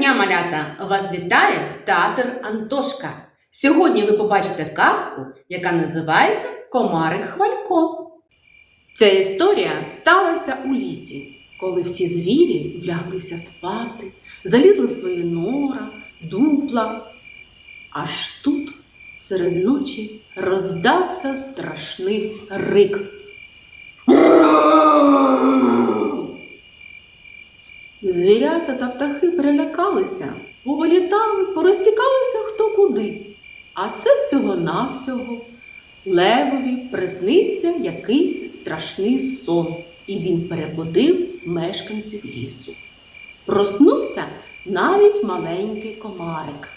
дня, малята! Вас вітає театр Антошка. Сьогодні ви побачите казку, яка називається Комарик Хвалько. Ця історія сталася у лісі, коли всі звірі вляглися спати, залізли в свої нора, дупла. Аж тут серед ночі роздався страшний рик. Звірята та птахи перелякалися, повилітали, порозтікалися хто куди. А це всього-навсього левові присниться якийсь страшний сон, і він перебудив мешканців лісу. Проснувся навіть маленький комарик.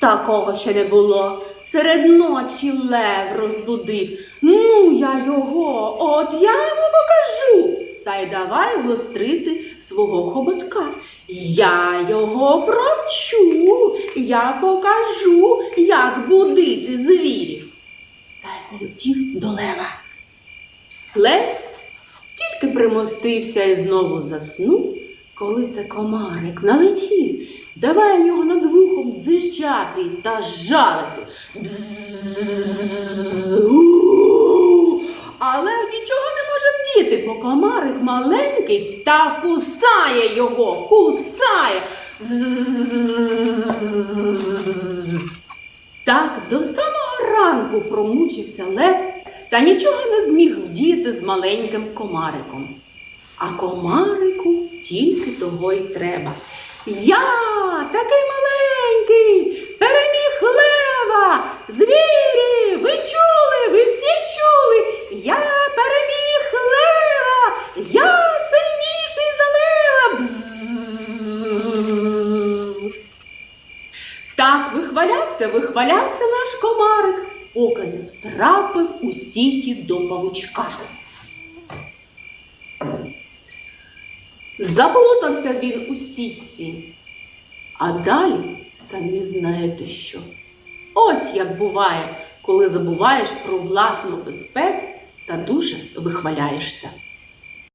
Такого ще не було. Серед ночі лев розбудив. Ну, я його, от я йому покажу. Та й давай гострити свого хоботка. Я його провчу, я покажу, як будити звірів. Та й полетів до лева. Лев тільки примостився і знову заснув, коли це комарик налетів. Давай в нього над вухом дзищати та. Бззззу. Але нічого не може вдіти, бо комарик маленький та кусає його, кусає. Так до самого ранку промучився лев та нічого не зміг вдіяти з маленьким комариком. А комарику тільки того й треба. Я такий маленький, переміг лева. Звірі, ви чули, ви всі чули. Я переміг лева. Я сильніший за лева. Так вихвалявся, вихвалявся наш комарик, поки не втрапив у сіті до павучка. Заплутався він у сітці, а далі самі знаєте що. Ось як буває, коли забуваєш про власну безпеку та дуже вихваляєшся.